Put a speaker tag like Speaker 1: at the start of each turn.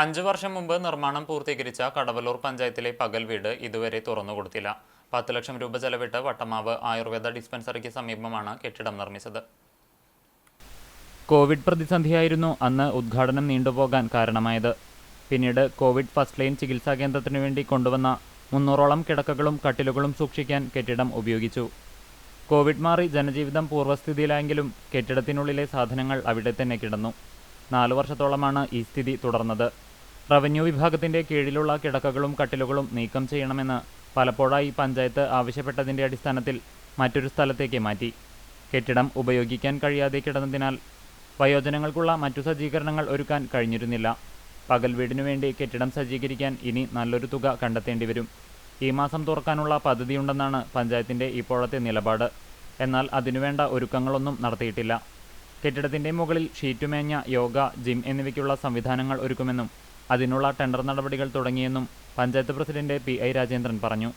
Speaker 1: അഞ്ചു വർഷം മുമ്പ് നിർമ്മാണം പൂർത്തീകരിച്ച കടവലൂർ പഞ്ചായത്തിലെ പകൽ വീട് ഇതുവരെ തുറന്നുകൊടുത്തില്ല പത്ത് ലക്ഷം രൂപ ചെലവിട്ട് വട്ടമാവ് ആയുർവേദ ഡിസ്പെൻസറിക്ക് സമീപമാണ് കെട്ടിടം നിർമ്മിച്ചത്. കോവിഡ് പ്രതിസന്ധിയായിരുന്നു അന്ന് ഉദ്ഘാടനം നീണ്ടുപോകാൻ കാരണമായത്. പിന്നീട് കോവിഡ് ഫസ്റ്റ് ലൈൻ ചികിത്സാ കേന്ദ്രത്തിനു വേണ്ടി കൊണ്ടുവന്ന മുന്നൂറോളം കിടക്കകളും കട്ടിലുകളും സൂക്ഷിക്കാൻ കെട്ടിടം ഉപയോഗിച്ചു. കോവിഡ് മാറി ജനജീവിതം പൂർവസ്ഥിതിയിലായെങ്കിലും കെട്ടിടത്തിനുള്ളിലെ സാധനങ്ങൾ അവിടെ തന്നെ കിടന്നു. നാലു വർഷത്തോളമാണ് ഈ സ്ഥിതി തുടർന്നത്. റവന്യൂ വിഭാഗത്തിന്റെ കീഴിലുള്ള കിടക്കകളും കട്ടിലുകളും നീക്കം ചെയ്യണമെന്ന് പലപ്പോഴായി പഞ്ചായത്ത് ആവശ്യപ്പെട്ടതിന്റെ അടിസ്ഥാനത്തിൽ മറ്റൊരു സ്ഥലത്തേക്ക് മാറ്റി. കെട്ടിടം ഉപയോഗിക്കാൻ കഴിയാതെ കിടന്നതിനാൽ വയോജനങ്ങൾക്കുള്ള മറ്റു സജ്ജീകരണങ്ങൾ ഒരുക്കാൻ കഴിഞ്ഞിരുന്നില്ല. പകൽ വീടിനു വേണ്ടി കെട്ടിടം സജ്ജീകരിക്കാൻ ഇനി നല്ലൊരു തുക കണ്ടെത്തേണ്ടി വരും. ഈ മാസം തുറക്കാനുള്ള പദ്ധതിയുണ്ടെന്നാണ് പഞ്ചായത്തിന്റെ ഇപ്പോഴത്തെ നിലപാട്. എന്നാൽ അതിനുവേണ്ട ഒരുക്കങ്ങളൊന്നും നടത്തിയിട്ടില്ല. കെട്ടിടത്തിന്റെ മുകളിൽ ഷീറ്റുമേഞ്ഞ യോഗ ജിം എന്നിവയ്ക്കുള്ള സംവിധാനങ്ങൾ ഒരുക്കുമെന്നും അതിനുള്ള ടെൻഡർ നടപടികൾ തുടങ്ങിയെന്നും panchayat president P I Rajendran പറഞ്ഞു